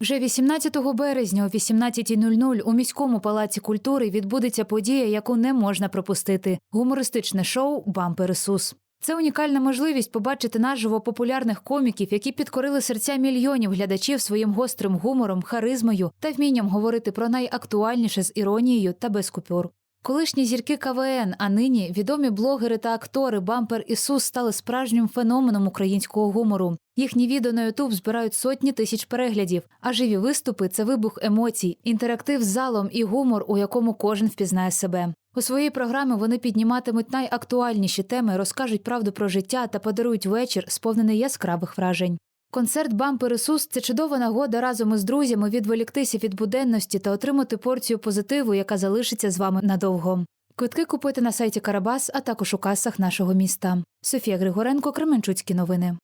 Вже 18 березня о 18.00 у міському палаці культури відбудеться подія, яку не можна пропустити гумористичне шоу Бампер Ісус. Це унікальна можливість побачити наживо популярних коміків, які підкорили серця мільйонів глядачів своїм гострим гумором, харизмою та вмінням говорити про найактуальніше з іронією та без купюр. Колишні зірки КВН, а нині відомі блогери та актори Бампер Ісус стали справжнім феноменом українського гумору. Їхні відео на Ютуб збирають сотні тисяч переглядів, а живі виступи це вибух емоцій, інтерактив з залом і гумор, у якому кожен впізнає себе. У своїй програмі вони підніматимуть найактуальніші теми, розкажуть правду про життя та подарують вечір, сповнений яскравих вражень. Концерт Бампер Ісус це чудова нагода разом із друзями відволіктися від буденності та отримати порцію позитиву, яка залишиться з вами надовго. Квитки купити на сайті Карабас, а також у касах нашого міста. Софія Григоренко, Кременчуцькі новини.